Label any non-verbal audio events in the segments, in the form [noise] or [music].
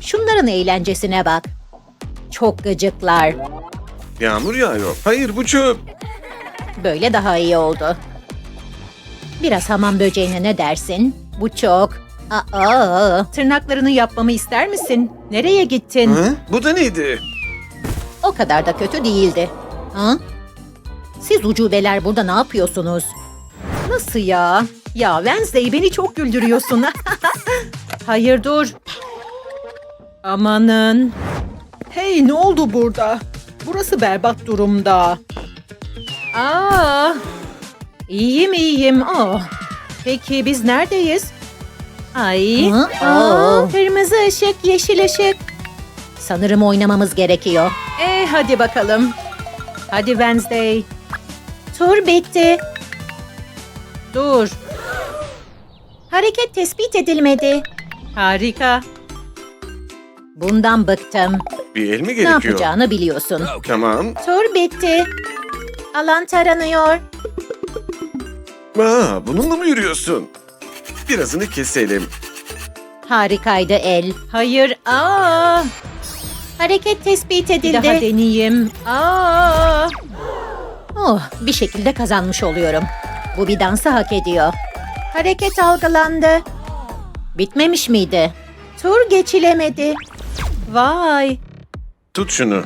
Şunların eğlencesine bak. Çok gıcıklar. Yağmur yağıyor. Hayır bu çöp. Böyle daha iyi oldu. Biraz hamam böceğine ne dersin? Bu çok. Aa, tırnaklarını yapmamı ister misin? Nereye gittin? Hı? Bu da neydi? O kadar da kötü değildi. Ha? Siz ucubeler burada ne yapıyorsunuz? Nasıl ya? Ya Wednesday beni çok güldürüyorsun. [laughs] Hayır dur. Amanın. Hey ne oldu burada? Burası berbat durumda. Aa, iyiyim iyiyim. Oh. Peki biz neredeyiz? Ay. Aa, kırmızı ışık, yeşil ışık. Sanırım oynamamız gerekiyor. E hadi bakalım. Hadi Wednesday. Tur bitti. Dur. Hareket tespit edilmedi. Harika. Bundan bıktım. Bir el mi Ne gerekiyor? yapacağını biliyorsun. Tamam. Tur bitti. Alan taranıyor. Aa, bununla mı yürüyorsun? Birazını keselim. Harikaydı el. Hayır. Aa. Hareket tespit edildi. Bir daha deneyeyim. Aa. Oh, bir şekilde kazanmış oluyorum. Bu bir dansı hak ediyor. Hareket algılandı. Bitmemiş miydi? Tur geçilemedi. Vay. Tut şunu.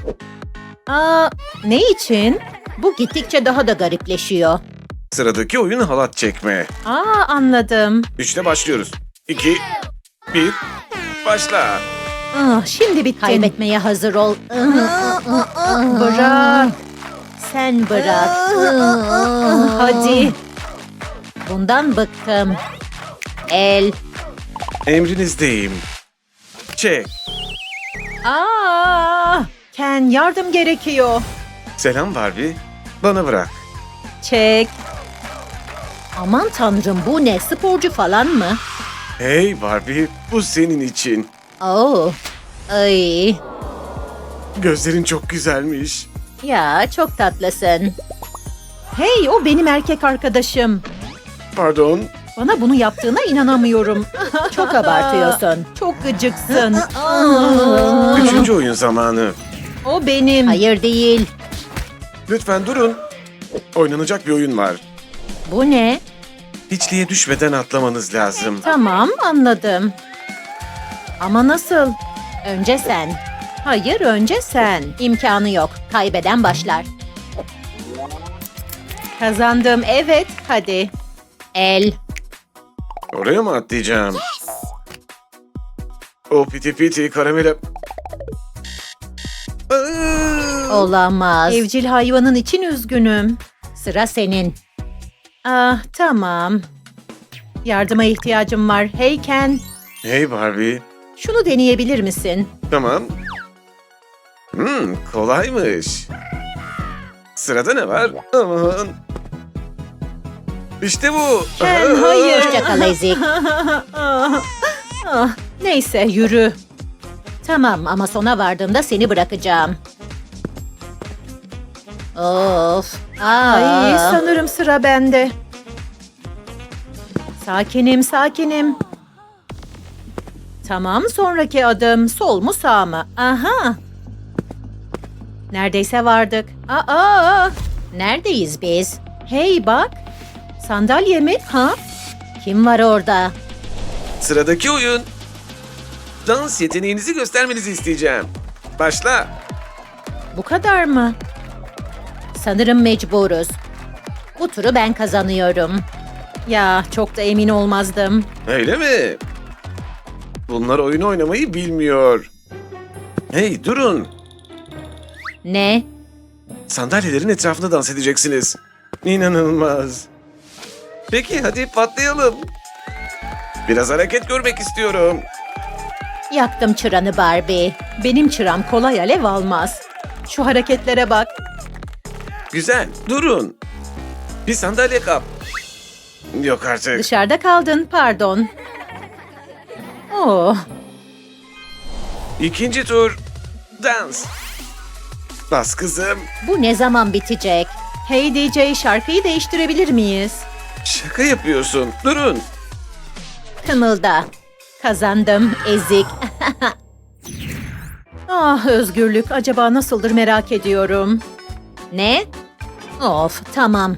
Aa, ne için? Bu gittikçe daha da garipleşiyor. Sıradaki oyun halat çekme. Aa, anladım. Üçte başlıyoruz. İki, bir, başla. Ah, şimdi bittin. Kaybetmeye hazır ol. bırak. Sen bırak. Hadi. Bundan bıktım. El. Emrinizdeyim. Çek. Aa, Ken yardım gerekiyor. Selam Barbie. Bana bırak. Çek. Aman tanrım bu ne sporcu falan mı? Hey Barbie, bu senin için. Oh. Ay. Gözlerin çok güzelmiş. Ya çok tatlısın. Hey o benim erkek arkadaşım. Pardon. Bana bunu yaptığına inanamıyorum. Çok abartıyorsun. Çok gıcıksın. [laughs] Üçüncü oyun zamanı. o benim. Hayır değil. Lütfen durun. Oynanacak bir oyun var. Bu ne? Hiçliğe düşmeden atlamanız lazım. Tamam anladım. Ama nasıl? Önce sen. Hayır önce sen. İmkanı yok. Kaybeden başlar. Kazandım evet hadi. El. Oraya mı atlayacağım? O piti piti karamele... Olamaz. Evcil hayvanın için üzgünüm. Sıra senin. Ah tamam. Yardıma ihtiyacım var. Hey Ken, Hey Barbie. şunu deneyebilir misin? Tamam. Hmm, kolaymış. Sırada ne var? Aman. İşte bu. Ken, [laughs] hayır. Hoşça kal Ezik. Ah, neyse yürü. Tamam ama sona vardığımda seni bırakacağım. Of. Ay, sanırım sıra bende. Sakinim, sakinim. Tamam, sonraki adım sol mu sağ mı? Aha. Neredeyse vardık. Aa, neredeyiz biz? Hey bak. Sandalye mi? Ha? Kim var orada? Sıradaki oyun. Dans yeteneğinizi göstermenizi isteyeceğim. Başla. Bu kadar mı? Sanırım mecburuz. Bu turu ben kazanıyorum. Ya çok da emin olmazdım. Öyle mi? Bunlar oyun oynamayı bilmiyor. Hey durun. Ne? Sandalyelerin etrafında dans edeceksiniz. İnanılmaz. Peki hadi patlayalım. Biraz hareket görmek istiyorum. Yaktım çıranı Barbie. Benim çıram kolay alev almaz. Şu hareketlere bak. Güzel, durun. Bir sandalye kap. Yok artık. Dışarıda kaldın, pardon. Oh, İkinci tur. Dans. Bas kızım. bu ne zaman bitecek? Hey DJ şarkıyı değiştirebilir miyiz? Şaka yapıyorsun. Durun. Kımılda. Kazandım, ezik. [laughs] Ah özgürlük acaba nasıldır merak ediyorum. Ne? Of tamam.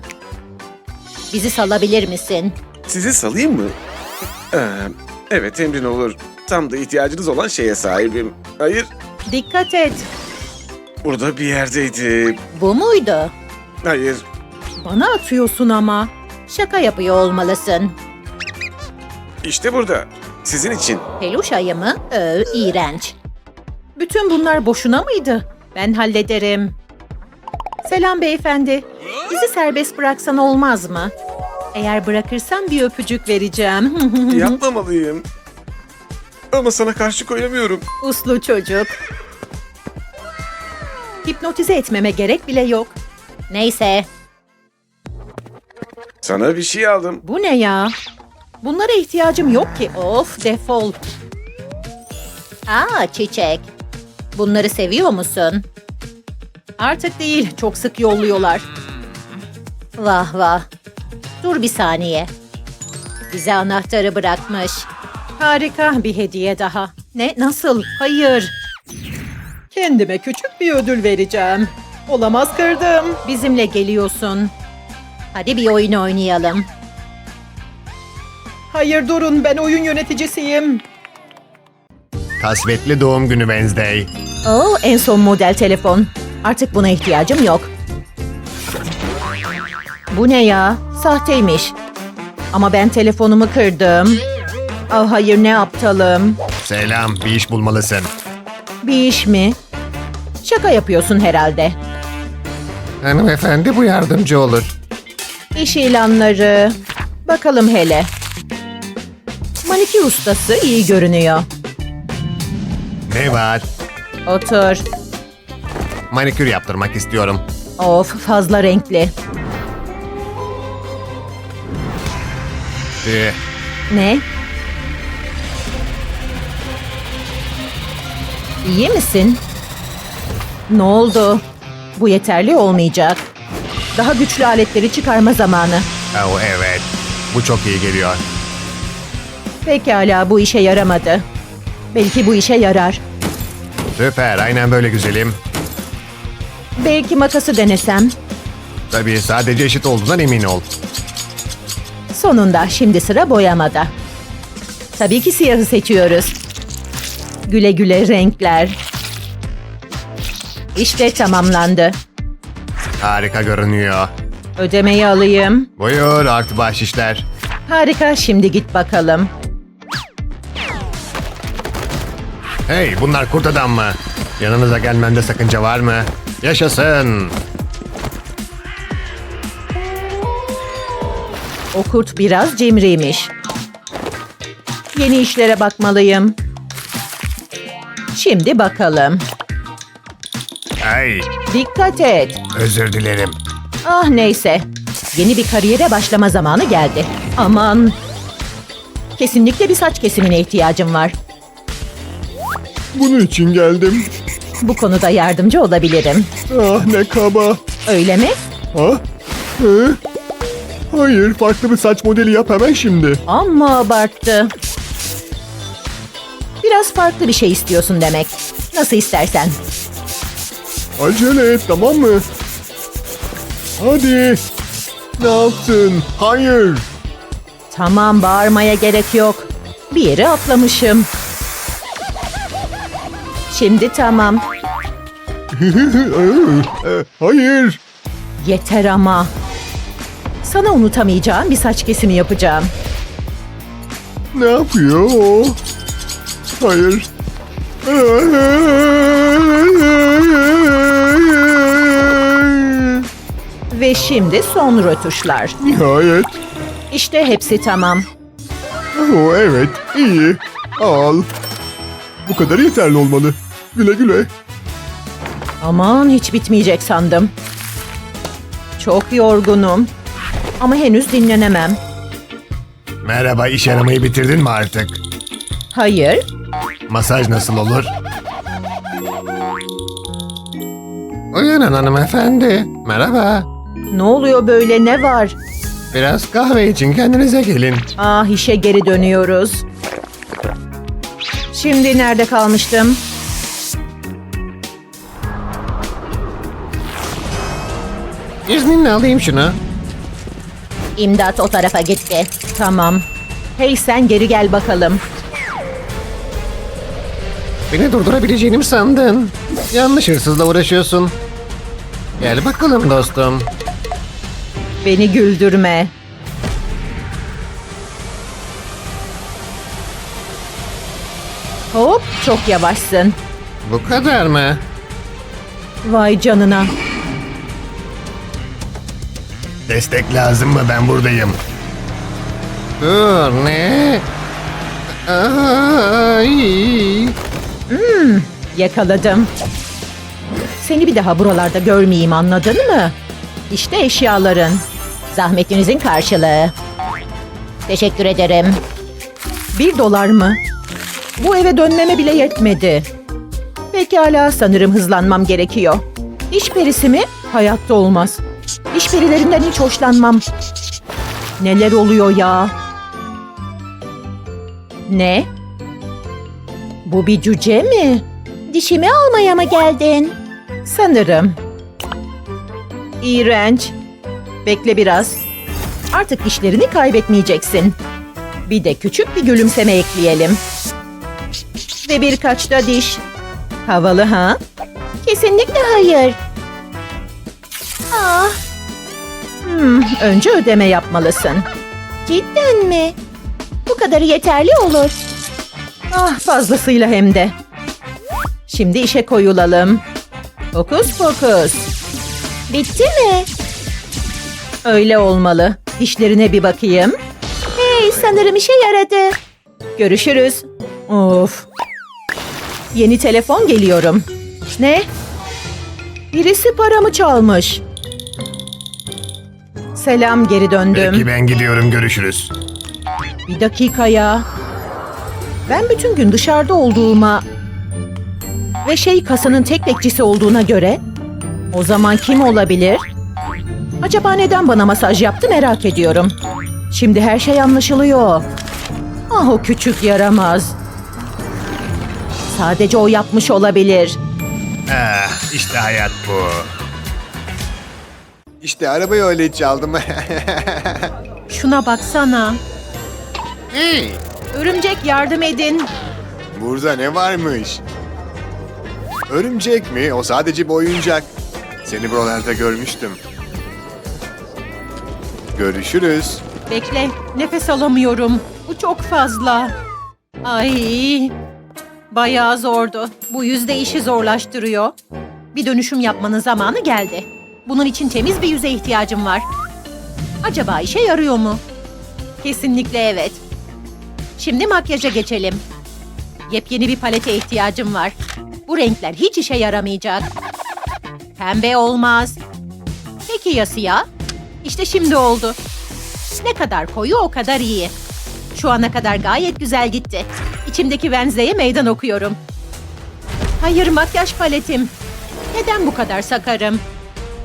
Bizi salabilir misin? Sizi salayım mı? Ee, evet emrin olur. Tam da ihtiyacınız olan şeye sahibim. Hayır, Dikkat et. burada bir yerdeydi. Bu muydu? Hayır, Bana atıyorsun ama. Şaka yapıyor olmalısın. işte burada. Sizin için. Peluş ayı mı? Ee, iğrenç. Bütün bunlar boşuna mıydı? Ben hallederim. Selam beyefendi. Bizi serbest bıraksan olmaz mı? Eğer bırakırsan bir öpücük vereceğim. [laughs] Yapmamalıyım. Ama sana karşı koyamıyorum. Uslu çocuk. Hipnotize etmeme gerek bile yok. Neyse. Sana bir şey aldım. Bu ne ya? Bunlara ihtiyacım yok ki. Of defol. Aa çiçek. Bunları seviyor musun? Artık değil. Çok sık yolluyorlar. Vah vah. Dur bir saniye. Bize anahtarı bırakmış. Harika bir hediye daha. Ne? Nasıl? Hayır. Kendime küçük bir ödül vereceğim. Olamaz kırdım. Bizimle geliyorsun. Hadi bir oyun oynayalım. Hayır durun ben oyun yöneticisiyim. Kasvetli doğum günü Wednesday. Oo en son model telefon. Artık buna ihtiyacım yok. Bu ne ya? Sahteymiş. Ama ben telefonumu kırdım. Ah hayır ne aptalım. Selam, bir iş bulmalısın. Bir iş mi? Şaka yapıyorsun herhalde. Hanımefendi bu yardımcı olur. İş ilanları. Bakalım hele. Manikür ustası iyi görünüyor. Ne var? Otur. Manikür yaptırmak istiyorum. Of fazla renkli. Ee, Ne? İyi misin? Ne oldu? Bu yeterli olmayacak. Daha güçlü aletleri çıkarma zamanı. oh evet. Bu çok iyi geliyor. Pekala bu işe yaramadı. Belki bu işe yarar. Süper, aynen böyle güzelim. Belki makası denesem. Tabii sadece eşit olduğundan emin ol. Sonunda şimdi sıra boyamada. Tabii ki siyahı seçiyoruz. Güle güle renkler. İşte tamamlandı. Harika görünüyor. Ödemeyi alayım. Buyur artı bahşişler. Harika şimdi git bakalım. Hey bunlar kurt adam mı? Yanınıza gelmemde sakınca var mı? Yaşasın. O kurt biraz cimriymiş. Yeni işlere bakmalıyım. Şimdi bakalım. Hey Dikkat et. özür dilerim. Ah neyse. Yeni bir kariyere başlama zamanı geldi. Aman. Kesinlikle bir saç kesimine ihtiyacım var. Bunun için geldim. Bu konuda yardımcı olabilirim. Ah ne kaba. Öyle mi? Ha? Hı? Hayır, farklı bir saç modeli yap hemen şimdi. Amma abarttı. Biraz farklı bir şey istiyorsun demek. Nasıl istersen. Acele et, tamam mı? Hadi. Ne yaptın? Hayır. Tamam bağırmaya gerek yok. Bir yere atlamışım. Şimdi tamam. [laughs] Hayır. Yeter ama. Sana unutamayacağım bir saç kesimi yapacağım. Ne yapıyor o? Hayır. [laughs] Ve şimdi son rötuşlar. Nihayet. İşte hepsi tamam. Oh, evet, iyi. Al. Bu kadar yeterli olmalı. Güle güle. Aman hiç bitmeyecek sandım. Çok yorgunum. Ama henüz dinlenemem. Merhaba iş aramayı bitirdin mi artık? Hayır, Masaj nasıl olur? Uyanın hanımefendi. Merhaba. Ne oluyor böyle ne var? Biraz kahve için kendinize gelin. Ah işe geri dönüyoruz. Şimdi nerede kalmıştım? İzninle alayım şunu. İmdat o tarafa gitti. Tamam. Hey sen geri gel bakalım. Beni durdurabileceğini mi sandın? Yanlış hırsızla uğraşıyorsun. Gel bakalım dostum. Beni güldürme. Hop çok yavaşsın. Bu kadar mı? Vay canına. Destek lazım mı? Ben buradayım. Dur ne? Ay. Yakaladım. Seni bir daha buralarda görmeyeyim anladın mı? İşte eşyaların. Zahmetinizin karşılığı. Teşekkür ederim. Bir dolar mı? Bu eve dönmeme bile yetmedi. Pekala sanırım hızlanmam gerekiyor. İş perisi mi? Hayatta olmaz. İş perilerinden hiç hoşlanmam. Neler oluyor ya? Ne? Bu bir cüce mi? Dişimi almaya mı geldin? Sanırım. İğrenç. Bekle biraz. Artık dişlerini kaybetmeyeceksin. Bir de küçük bir gülümseme ekleyelim. Ve birkaç da diş. Havalı ha? Kesinlikle hayır. Ah. Hmm, önce ödeme yapmalısın. Cidden mi? Bu kadarı yeterli olur. Ah fazlasıyla hem de. Şimdi işe koyulalım. Fokus fokus. Bitti mi? Öyle olmalı. Dişlerine bir bakayım. Hey sanırım işe yaradı. Görüşürüz. Of. Yeni telefon geliyorum. Ne? Birisi paramı çalmış. Selam geri döndüm. Peki ben gidiyorum görüşürüz. Bir dakika ya. Ben bütün gün dışarıda olduğuma ve şey kasanın tek bekçisi olduğuna göre o zaman kim olabilir? Acaba neden bana masaj yaptı merak ediyorum. Şimdi her şey anlaşılıyor. Ah o küçük yaramaz. Sadece o yapmış olabilir. Ah işte hayat bu. İşte arabayı öyle çaldım. [laughs] Şuna baksana. Hey, Örümcek yardım edin. Burada ne varmış? Örümcek mi? O sadece bir oyuncak. Seni buralarda görmüştüm. Görüşürüz. Bekle, nefes alamıyorum. Bu çok fazla. Ay, bayağı zordu. Bu yüzde işi zorlaştırıyor. Bir dönüşüm yapmanın zamanı geldi. Bunun için temiz bir yüze ihtiyacım var. Acaba işe yarıyor mu? Kesinlikle evet. Şimdi makyaja geçelim. Yepyeni bir palete ihtiyacım var. Bu renkler hiç işe yaramayacak. Pembe olmaz. Peki ya siyah? İşte şimdi oldu. Ne kadar koyu o kadar iyi. Şu ana kadar gayet güzel gitti. İçimdeki Wednesday'e meydan okuyorum. Hayır makyaj paletim. Neden bu kadar sakarım?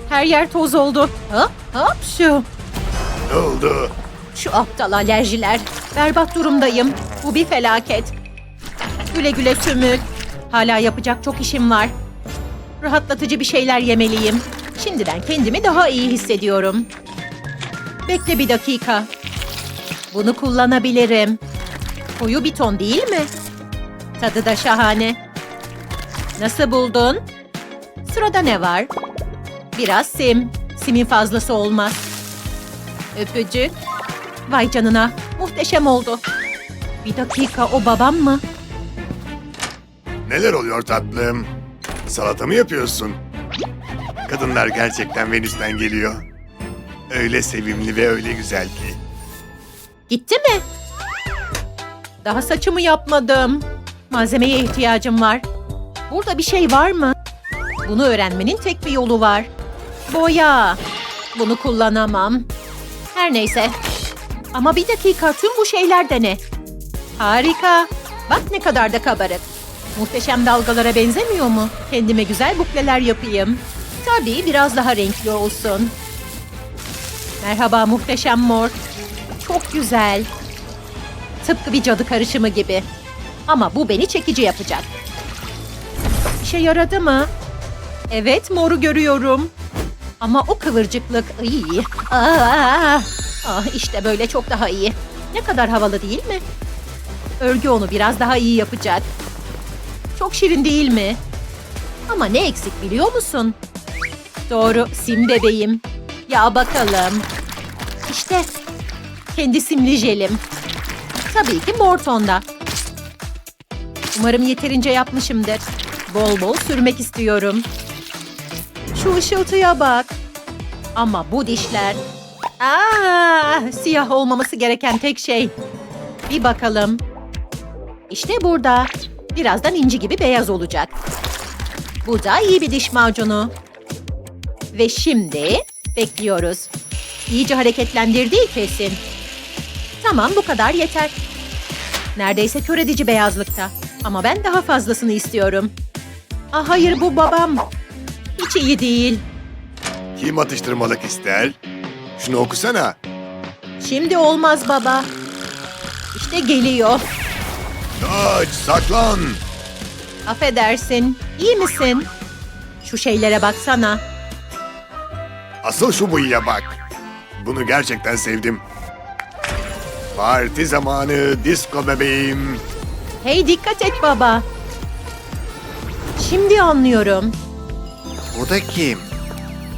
Her yer toz oldu. Hop hop şu. Ne oldu? Şu aptal alerjiler. Berbat durumdayım. Bu bir felaket. Güle güle sümük. Hala yapacak çok işim var. Rahatlatıcı bir şeyler yemeliyim. Şimdiden kendimi daha iyi hissediyorum. Bekle bir dakika. Bunu kullanabilirim. Koyu bir ton değil mi? Tadı da şahane. Nasıl buldun? Sırada ne var? Biraz sim. Simin fazlası olmaz. Öpücük. Vay canına. Muhteşem oldu. Bir dakika o babam mı? Neler oluyor tatlım? Salata mı yapıyorsun? Kadınlar gerçekten Venüs'ten geliyor. Öyle sevimli ve öyle güzel ki. Gitti mi? Daha saçımı yapmadım. Malzemeye ihtiyacım var. Burada bir şey var mı? Bunu öğrenmenin tek bir yolu var. Boya. Bunu kullanamam. Her neyse. Ama bir dakika tüm bu şeyler de ne? Harika. Bak ne kadar da kabarık. Muhteşem dalgalara benzemiyor mu? Kendime güzel bukleler yapayım. Tabii biraz daha renkli olsun. Merhaba muhteşem mor. Çok güzel. Tıpkı bir cadı karışımı gibi. Ama bu beni çekici yapacak. İşe yaradı mı? Evet moru görüyorum. Ama o kıvırcıklık iyi. Aa, ah, işte böyle çok daha iyi. Ne kadar havalı değil mi? Örgü onu biraz daha iyi yapacak. Çok şirin değil mi? Ama ne eksik biliyor musun? Doğru, sim bebeğim. Ya bakalım. İşte kendi simli jelim. Tabii ki mor tonda. Umarım yeterince yapmışımdır. Bol bol sürmek istiyorum. Şu ışıltıya bak. Ama bu dişler... Aa, siyah olmaması gereken tek şey. Bir bakalım. İşte burada. Birazdan inci gibi beyaz olacak. Bu da iyi bir diş macunu. Ve şimdi bekliyoruz. İyice hareketlendirdiği kesin. Tamam bu kadar yeter. Neredeyse kör edici beyazlıkta. Ama ben daha fazlasını istiyorum. Ah hayır bu babam. Hiç iyi değil. Kim atıştırmalık ister? Şunu okusana. Şimdi olmaz baba. İşte geliyor. Kaç, saklan. Affedersin. İyi misin? Şu şeylere baksana. Asıl şu bıyıya bak. Bunu gerçekten sevdim. Parti zamanı, disco bebeğim. Hey dikkat et baba. Şimdi anlıyorum. Bu da kim?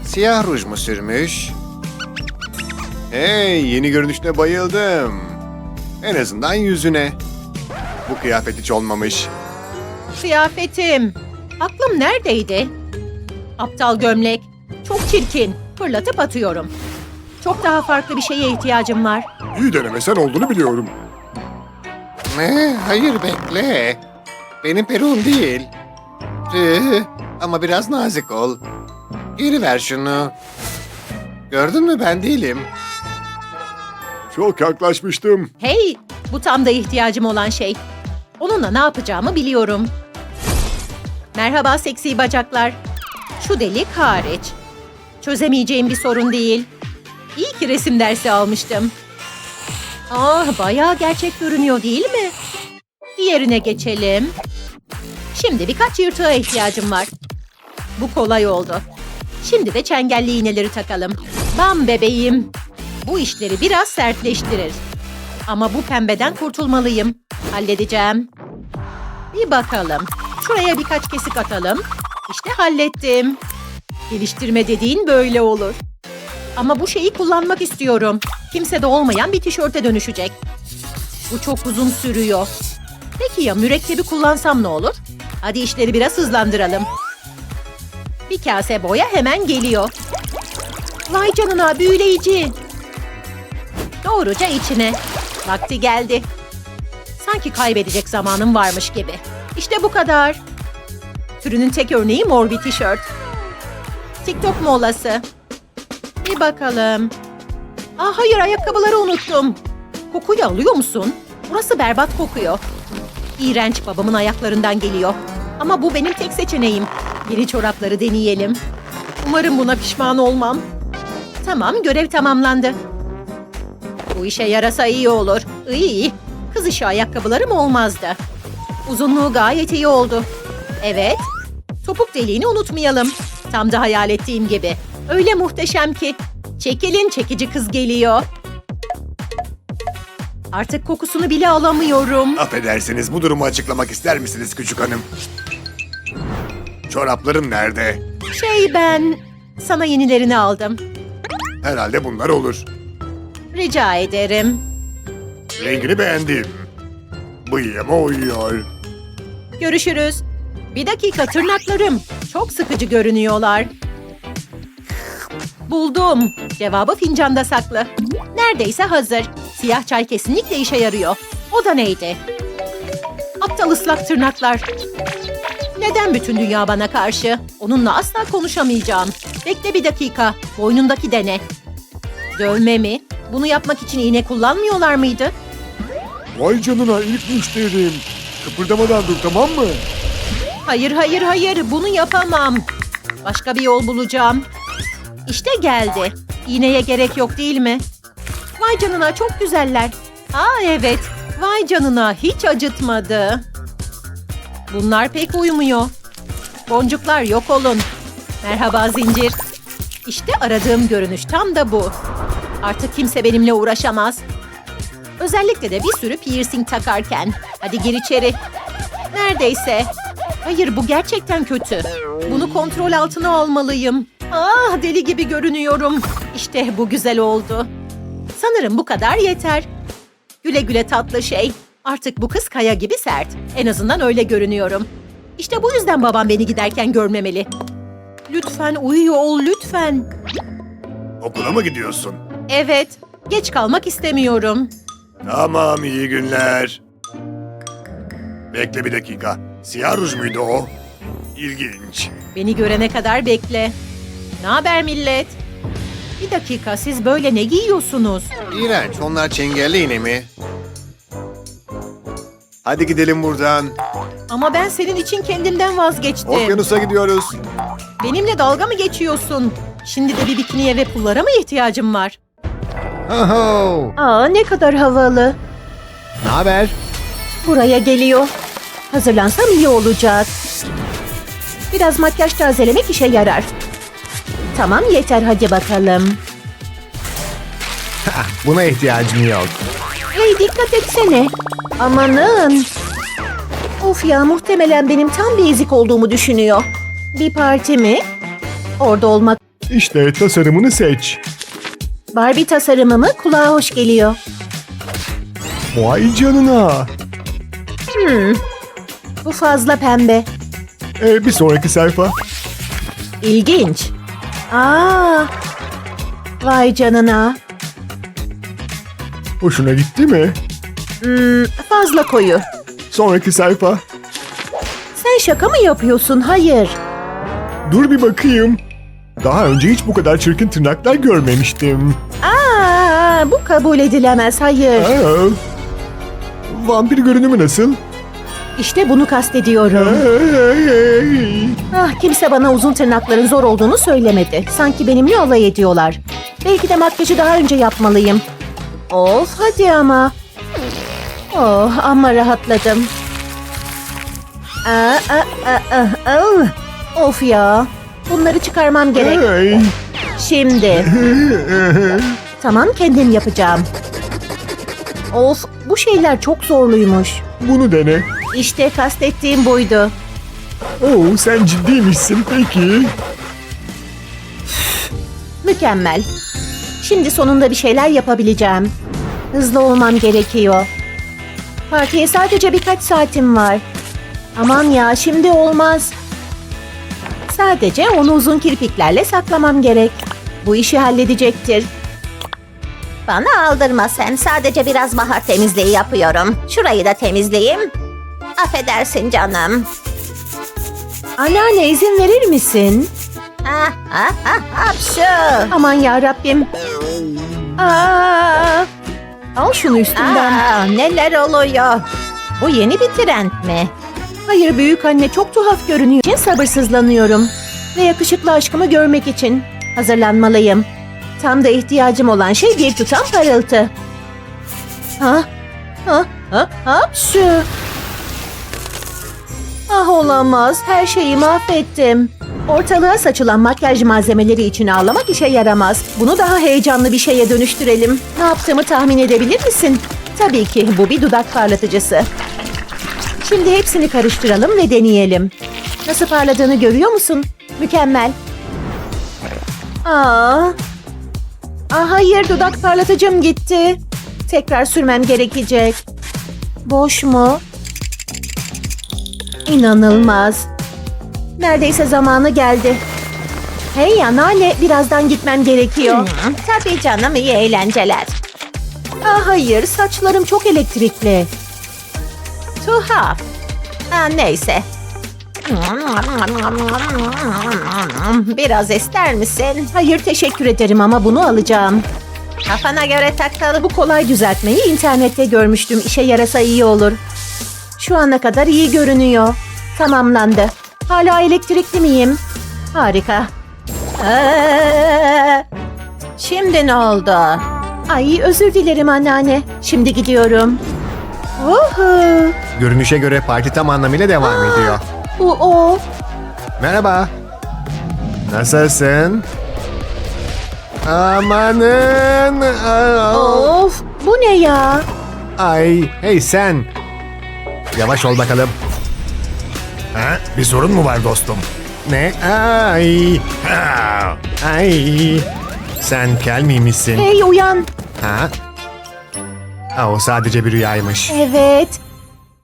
Siyah ruj mu sürmüş? Hey, yeni görünüşüne bayıldım. En azından yüzüne. Bu kıyafet hiç olmamış. Kıyafetim. Aklım neredeydi? Aptal gömlek. Çok çirkin. Fırlatıp atıyorum. Çok daha farklı bir şeye ihtiyacım var. İyi denemesen olduğunu biliyorum. Ne? Hayır bekle. Benim peruğum değil. Tüh, ama biraz nazik ol. Geri ver şunu. Gördün mü ben değilim. Çok yaklaşmıştım. Hey, bu tam da ihtiyacım olan şey. Onunla ne yapacağımı biliyorum. Merhaba seksi bacaklar. Şu delik hariç. Çözemeyeceğim bir sorun değil. İyi ki resim dersi almıştım. Ah, bayağı gerçek görünüyor değil mi? Diğerine geçelim. Şimdi birkaç yırtığa ihtiyacım var. Bu kolay oldu. Şimdi de çengelli iğneleri takalım. Bam bebeğim. Bu işleri biraz sertleştirir. Ama bu pembeden kurtulmalıyım. Halledeceğim. Bir bakalım. Şuraya birkaç kesik atalım. İşte hallettim. Geliştirme dediğin böyle olur. Ama bu şeyi kullanmak istiyorum. Kimsede olmayan bir tişörte dönüşecek. Bu çok uzun sürüyor. Peki ya mürekkebi kullansam ne olur? Hadi işleri biraz hızlandıralım. Bir kase boya hemen geliyor. Vay canına büyüleyici. Doğruca içine. Vakti geldi. Sanki kaybedecek zamanım varmış gibi. İşte bu kadar. Türünün tek örneği mor bir tişört. TikTok molası. Bir bakalım. Aa hayır ayakkabıları unuttum. Kokuyu alıyor musun? Burası berbat kokuyor. İğrenç babamın ayaklarından geliyor. Ama bu benim tek seçeneğim. Yeni çorapları deneyelim. Umarım buna pişman olmam. Tamam görev tamamlandı. Bu işe yarasa iyi olur. İyi. Kız işi ayakkabılarım olmazdı. Uzunluğu gayet iyi oldu. Evet. Topuk deliğini unutmayalım. Tam da hayal ettiğim gibi. Öyle muhteşem ki. Çekilin çekici kız geliyor. Artık kokusunu bile alamıyorum. Affedersiniz bu durumu açıklamak ister misiniz küçük hanım? Çoraplarım nerede? Şey ben sana yenilerini aldım. Herhalde bunlar olur. Rica ederim. Rengini beğendim. Bıyığıma uyuyor. Görüşürüz. Bir dakika tırnaklarım. Çok sıkıcı görünüyorlar. Buldum. Cevabı fincanda saklı. Neredeyse hazır. Siyah çay kesinlikle işe yarıyor. O da neydi? Aptal ıslak tırnaklar. Neden bütün dünya bana karşı? Onunla asla konuşamayacağım. Bekle bir dakika. Boynundaki dene. Dövme mi? Bunu yapmak için iğne kullanmıyorlar mıydı? Vay canına ilk müşterim. Kıpırdamadan dur tamam mı? Hayır hayır hayır bunu yapamam. Başka bir yol bulacağım. İşte geldi. İğneye gerek yok değil mi? Vay canına çok güzeller. Aa evet. Vay canına hiç acıtmadı. Bunlar pek uymuyor. Boncuklar yok olun. Merhaba zincir. İşte aradığım görünüş tam da bu. Artık kimse benimle uğraşamaz. Özellikle de bir sürü piercing takarken. Hadi gir içeri. Neredeyse. Hayır bu gerçekten kötü. Bunu kontrol altına almalıyım. Ah deli gibi görünüyorum. İşte bu güzel oldu. Sanırım bu kadar yeter. Güle güle tatlı şey. Artık bu kız kaya gibi sert. En azından öyle görünüyorum. İşte bu yüzden babam beni giderken görmemeli. Lütfen uyuyor ol lütfen. Okula mı gidiyorsun? Evet, geç kalmak istemiyorum. Tamam iyi günler. Bekle bir dakika. Siyah ruj muydu o? İlginç. Beni görene kadar bekle. Ne haber millet? Bir dakika siz böyle ne giyiyorsunuz? İğrenç. Onlar çengelli yine mi? Hadi gidelim buradan. Ama ben senin için kendimden vazgeçtim. Okyanusa gidiyoruz. Benimle dalga mı geçiyorsun? Şimdi de bir bikiniye ve pullara mı ihtiyacım var? Oho. Aa ne kadar havalı. Ne haber? Buraya geliyor. Hazırlansam iyi olacak. Biraz makyaj tazelemek işe yarar. Tamam yeter hadi bakalım. Buna ihtiyacım yok. Hey dikkat etsene. Amanın. Of ya muhtemelen benim tam bir ezik olduğumu düşünüyor. Bir parti mi? Orada olmak. İşte tasarımını seç. Barbie tasarımı mı? Kulağa hoş geliyor. Vay canına. Hmm. Bu fazla pembe. Ee, bir sonraki sayfa. İlginç. Aa. Vay canına. Hoşuna gitti mi? Hmm, fazla koyu. Sonraki sayfa. Sen şaka mı yapıyorsun? Hayır. Dur bir bakayım. Daha önce hiç bu kadar çirkin tırnaklar görmemiştim. Aa, bu kabul edilemez. Hayır. Aa. Vampir görünümü nasıl? İşte bunu kastediyorum. Ah, kimse bana uzun tırnakların zor olduğunu söylemedi. Sanki benimle alay ediyorlar. Belki de makyajı daha önce yapmalıyım. Of hadi ama. Oh ama rahatladım. Aa, aa, aa, aa, aa. Of ya. Bunları çıkarmam gerek. Şimdi. Tamam kendim yapacağım. Of bu şeyler çok zorluymuş. Bunu dene. İşte kastettiğim buydu. Oo, sen ciddiymişsin peki. Mükemmel. Şimdi sonunda bir şeyler yapabileceğim. Hızlı olmam gerekiyor. Partiye sadece birkaç saatim var. Aman ya şimdi olmaz. Sadece onu uzun kirpiklerle saklamam gerek. Bu işi halledecektir. Bana aldırma sen. Sadece biraz bahar temizliği yapıyorum. Şurayı da temizleyeyim. Affedersin canım. Anneanne izin verir misin? Ah, ah, ah, hapşu. Aman ya Rabbim. Aa! Al şunu üstümden. Aa, neler oluyor? Bu yeni bir trend mi? Hayır büyük anne çok tuhaf görünüyor. için sabırsızlanıyorum. Ve yakışıklı aşkımı görmek için hazırlanmalıyım. Tam da ihtiyacım olan şey bir tutam parıltı. Ha? Ha? Ha? Ha? Ah olamaz. Her şeyi mahvettim. Ortalığa saçılan makyaj malzemeleri için ağlamak işe yaramaz. Bunu daha heyecanlı bir şeye dönüştürelim. Ne yaptığımı tahmin edebilir misin? Tabii ki bu bir dudak parlatıcısı. Şimdi hepsini karıştıralım ve deneyelim. Nasıl parladığını görüyor musun? Mükemmel. Aa. Aa, hayır dudak parlatıcım gitti. Tekrar sürmem gerekecek. Boş mu? İnanılmaz. Neredeyse zamanı geldi. Hey anneanne birazdan gitmem gerekiyor. Tabii canım iyi eğlenceler. Aa, hayır saçlarım çok elektrikli. Tuhaf. Ha, neyse. Biraz ister misin? Hayır teşekkür ederim ama bunu alacağım. Kafana göre takıl. Bu kolay düzeltmeyi internette görmüştüm. İşe yarasa iyi olur. Şu ana kadar iyi görünüyor. Tamamlandı. Hala elektrikli miyim? Harika. Ee, şimdi ne oldu? Ay özür dilerim anneanne. Şimdi gidiyorum. Uhu. Görünüşe göre parti tam anlamıyla devam ediyor. Bu o. Merhaba. Nasılsın? Amanın. Aa, Of bu ne ya? Ay hey sen. Yavaş ol bakalım. Ha? Bir sorun mu var dostum? Ne? Ay. Ha! Ay. Sen kel miymişsin? Hey uyan. Ha? Ha, o sadece bir rüyaymış. Evet